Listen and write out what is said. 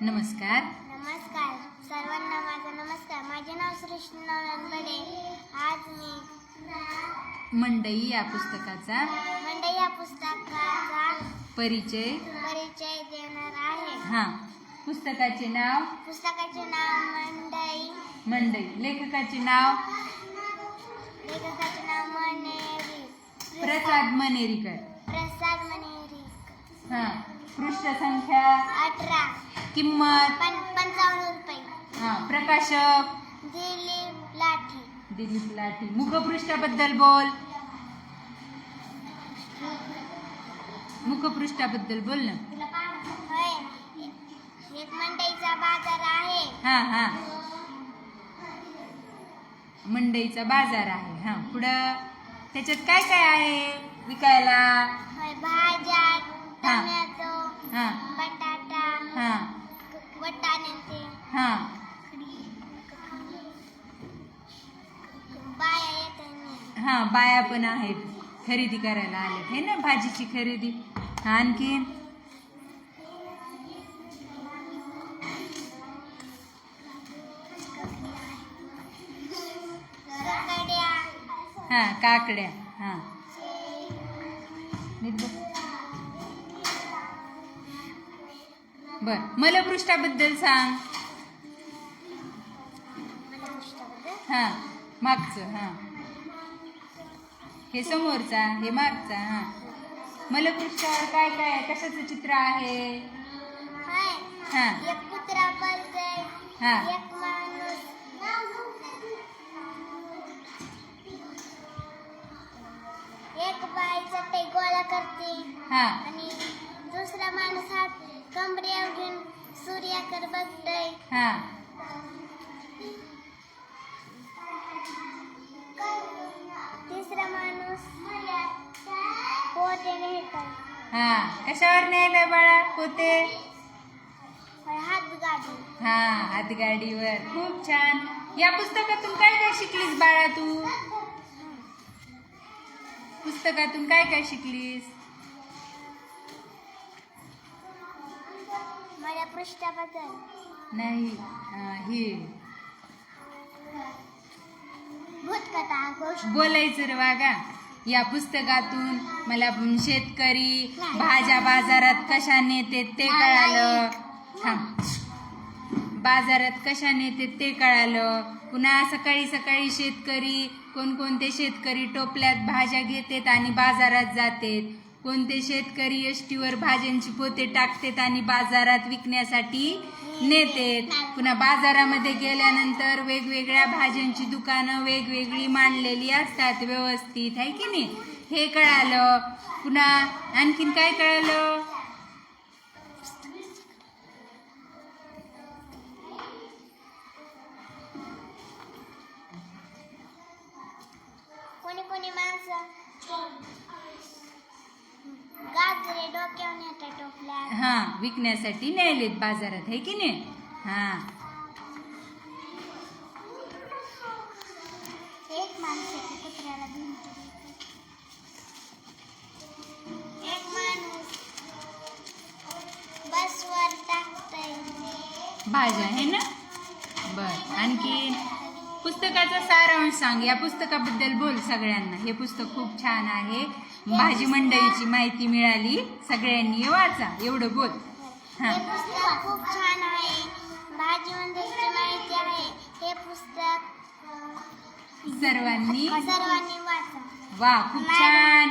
नमस्कार. नमस्कार. सर्वांना माझा नमस्कार. माझे नाव श्री नवनबडे आज मी मंडई या पुस्तकाचा मंडई या पुस्तकाचा परिचय. परिचय देणार आहे. हा. पुस्तकाचे नाव? पुस्तकाचे नाव मंडई. मंडई. लेखकाचे नाव? लेखकाचे नाव मनेरी. प्रसाद मनेरीकर. प्रसाद मनेरी हा. पृष्ठ संख्या. अठरा. किंमत. पंचावन्न रुपये. हा प्रकाशक. दिलीप लाठी. दिलीप लाठी. मुखपृष्ठाबद्दल बोल. मुखपृष्ठाबद्दल बोल ना. होय एक मंडईचा बाजार आहे. हा हा. मंडईचा बाजार आहे. हा पुढं. त्याच्यात काय काय आहे? विकायला होय भाज्या हा. टोमॅटो हा बटाटा हा वटाणे ते हा. हां हा बाया पण आहेत. खरेदी करायला आल्यात हे ना भाजीची खरेदी? आणखीन हा काकड्या. हा. बर मलपृष्ठाबद्दल सांग. हा मागचं हा. हे समोरचा हे मागचा हा. मलपृष्ठावर काय काय? कशाचं चित्र आहे? हा. एक कुत्रा पळतोय हा. एक बाई चटई गोळा करते. हा. आणि दुसरा माणूस हात कमरेवर घेऊन सूर्याकडे बघतोय. हा. हा कशावर न्यायलंय बाळा? पोते हा हातगाडीवर. खूप छान. या पुस्तकातून काय काय शिकलीस बाळा तू? पुस्तकातून काय काय शिकलीस? माझ्या पृष्ठाबद्दल. नाही हा, भूतकथा बोलायचं रे वागा या पुस्तकातून मला शेतकरी भाज्या बाजारात कशा नेते ते कळालं. थांब. बाजारात कशा नेते ते कळालं. पुन्हा सकाळी सकाळी शेतकरी कोणकोणते शेतकरी टोपल्यात भाज्या घेतात आणि बाजारात जातात. कोणते शेतकरी एसटीवर भाज्यांची पोते टाकतात आणि बाजारात विकण्यासाठी नेतेत. पुन्हा बाजारामध्ये गेल्यानंतर वेगवेगळ्या भाज्यांची दुकानं वेगवेगळी मांडलेली असतात व्यवस्थित आहे की नाही? हे कळालं. पुन्हा आणखीन काय कळालं? कोणी कोणी माणसं? गाजरे डोक्यावर नेतात टोपल्या हा विकण्यासाठी नेलेत बाजारात आहे की नाही? हा. एक माणूस एका कुत्र्याला घेऊन गेला. एक माणूस बसवर टाकतय. भाज्या आहे ना? बर आणखीन? पुस्तकाचा सारांश सांग. या पुस्तकाबद्दल बोल सगळ्यांना. हे पुस्तक खूप छान आहे. भाजी मंडईची माहिती मिळाली. सगळ्यांनी वाचा. एवढं बोल. हा. हे पुस्तक खूप छान आहे. भाजी मंदिरची माहिती आहे. हे पुस्तक सर्वांनी सर्वांनी वाचा. वा खूप छान.